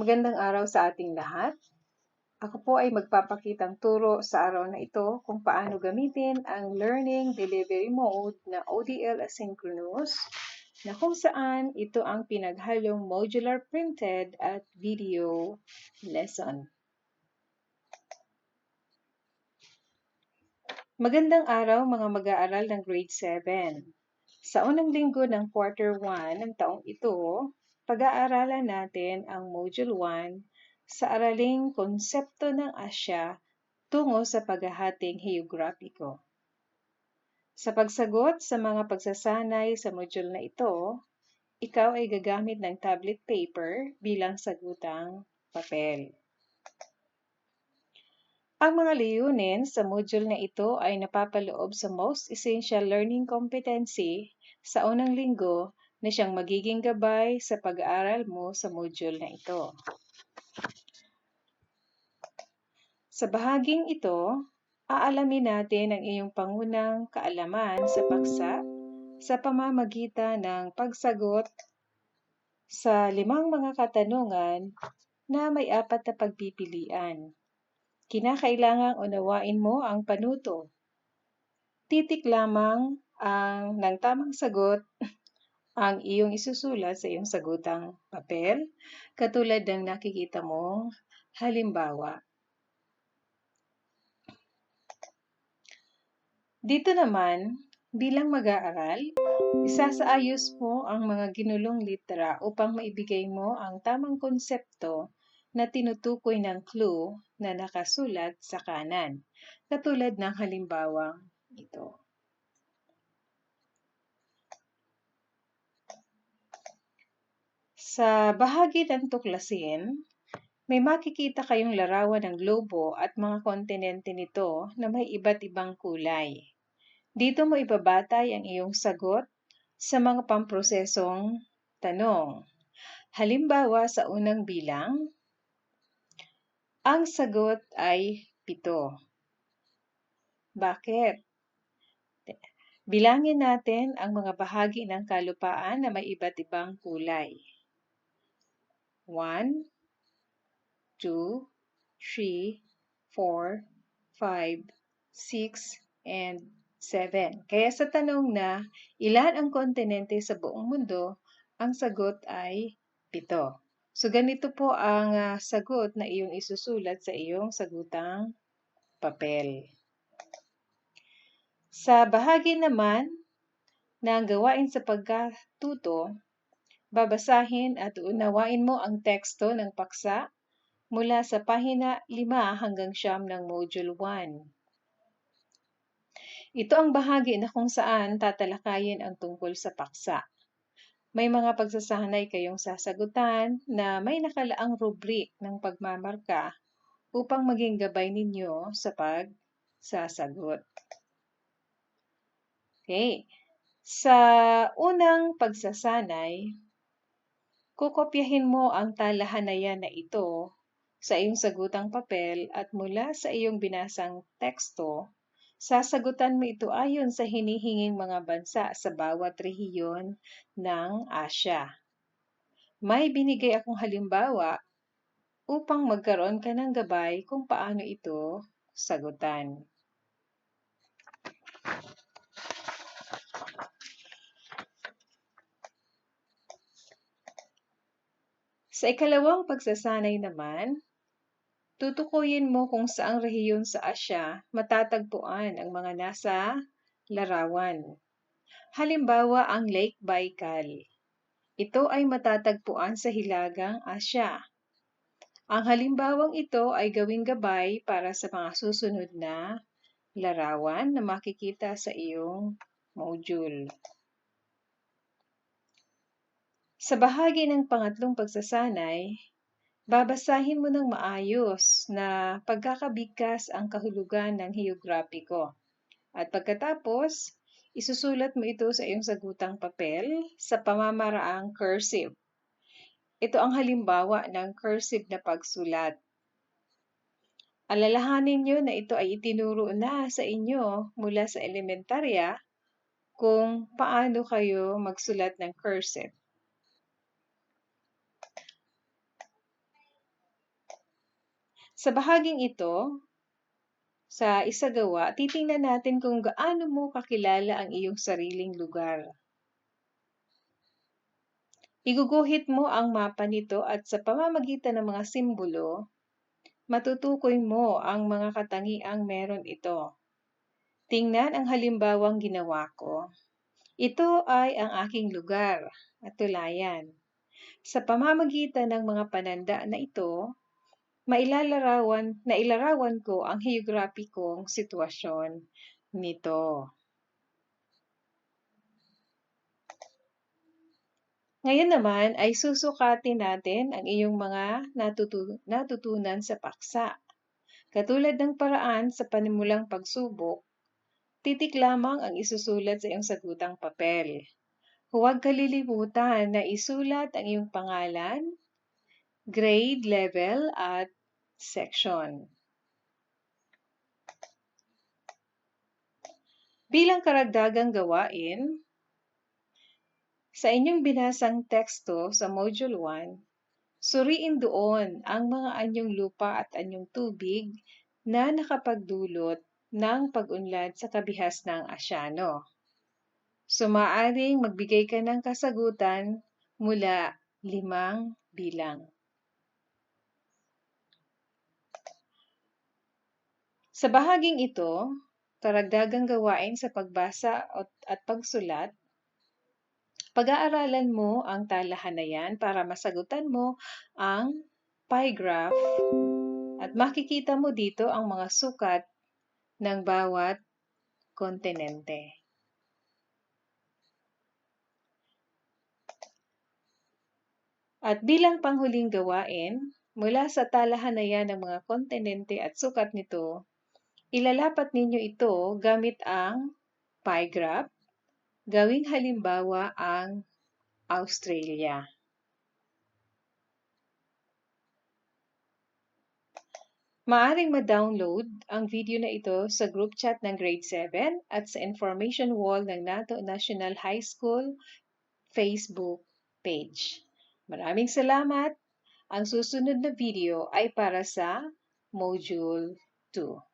Magandang araw sa ating lahat. Ako po ay magpapakitang turo sa araw na ito kung paano gamitin ang Learning Delivery Mode na ODL Asynchronous na kung saan ito ang pinaghalong modular printed at video lesson. Magandang araw mga mag-aaral ng grade 7. Sa unang linggo ng quarter 1 ng taong ito, pag-aaralan natin ang Module 1 sa araling konsepto ng Asya tungo sa paghahating heograpiko. Sa pagsagot sa mga pagsasanay sa module na ito, ikaw ay gagamit ng tablet paper bilang sagutang papel. Ang mga layunin sa module na ito ay napapaloob sa most essential learning competency sa unang linggo na siyang magiging gabay sa pag-aaral mo sa module na ito. Sa bahaging ito, aalamin natin ang iyong pangunang kaalaman sa paksa sa pamamagitan ng pagsagot sa limang mga katanungan na may apat na pagpipilian. Kinakailangang unawain mo ang panuto. Titik lamang ang ng tamang sagot ang iyong isusulat sa iyong sagutang papel, katulad ng nakikita mong halimbawa. Dito naman, bilang mag-aaral, isasaayos mo ang mga ginulong litera upang maibigay mo ang tamang konsepto na tinutukoy ng clue na nakasulat sa kanan, katulad ng halimbawang ito. Sa bahagi ng tuklasin, may makikita kayong larawan ng globo at mga kontinente nito na may iba't ibang kulay. Dito mo ibabatay ang iyong sagot sa mga pamprosesong tanong. Halimbawa sa unang bilang, ang sagot ay pito. Bakit? Bilangin natin ang mga bahagi ng kalupaan na may iba't ibang kulay. 1, 2, 3, 4, 5, 6, and 7. Kaya sa tanong na ilan ang kontinente sa buong mundo, ang sagot ay 7. So ganito po ang uh, sagot na iyong isusulat sa iyong sagutang papel. Sa bahagi naman ng gawain sa pagkatuto, Babasahin at unawain mo ang teksto ng paksa mula sa pahina 5 hanggang siyam ng Module 1. Ito ang bahagi na kung saan tatalakayin ang tungkol sa paksa. May mga pagsasanay kayong sasagutan na may nakalaang rubrik ng pagmamarka upang maging gabay ninyo sa pagsasagot. Okay. Sa unang pagsasanay, Kukopyahin mo ang talahanayan na ito sa iyong sagutang papel at mula sa iyong binasang teksto, sasagutan mo ito ayon sa hinihinging mga bansa sa bawat rehiyon ng Asya. May binigay akong halimbawa upang magkaroon ka ng gabay kung paano ito sagutan. Sa ikalawang pagsasanay naman, tutukuyin mo kung saang rehiyon sa Asya matatagpuan ang mga nasa larawan. Halimbawa ang Lake Baikal. Ito ay matatagpuan sa Hilagang Asya. Ang halimbawang ito ay gawing gabay para sa mga susunod na larawan na makikita sa iyong module. Sa bahagi ng pangatlong pagsasanay, babasahin mo ng maayos na pagkakabigkas ang kahulugan ng heograpiko. At pagkatapos, isusulat mo ito sa iyong sagutang papel sa pamamaraang cursive. Ito ang halimbawa ng cursive na pagsulat. Alalahanin niyo na ito ay itinuro na sa inyo mula sa elementarya kung paano kayo magsulat ng cursive. Sa bahaging ito, sa isagawa, titingnan natin kung gaano mo kakilala ang iyong sariling lugar. Iguguhit mo ang mapa nito at sa pamamagitan ng mga simbolo, matutukoy mo ang mga katangiang meron ito. Tingnan ang halimbawang ginawa ko. Ito ay ang aking lugar at tulayan. Sa pamamagitan ng mga pananda na ito, mailalarawan, nailarawan ko ang heograpikong sitwasyon nito. Ngayon naman ay susukatin natin ang iyong mga natutu natutunan sa paksa. Katulad ng paraan sa panimulang pagsubok, titik lamang ang isusulat sa iyong sagutang papel. Huwag kalilimutan na isulat ang iyong pangalan, grade level at section. Bilang karagdagang gawain, sa inyong binasang teksto sa Module 1, suriin doon ang mga anyong lupa at anyong tubig na nakapagdulot ng pag-unlad sa kabihas ng Asyano. So maaaring magbigay ka ng kasagutan mula limang bilang. Sa bahaging ito, karagdagang gawain sa pagbasa at pagsulat, pag-aaralan mo ang talahanayan para masagutan mo ang pie graph at makikita mo dito ang mga sukat ng bawat kontinente. At bilang panghuling gawain, mula sa talahanayan ng mga kontinente at sukat nito, Ilalapat ninyo ito gamit ang pie graph. Gawing halimbawa ang Australia. Maaring ma-download ang video na ito sa group chat ng grade 7 at sa information wall ng NATO National High School Facebook page. Maraming salamat! Ang susunod na video ay para sa Module 2.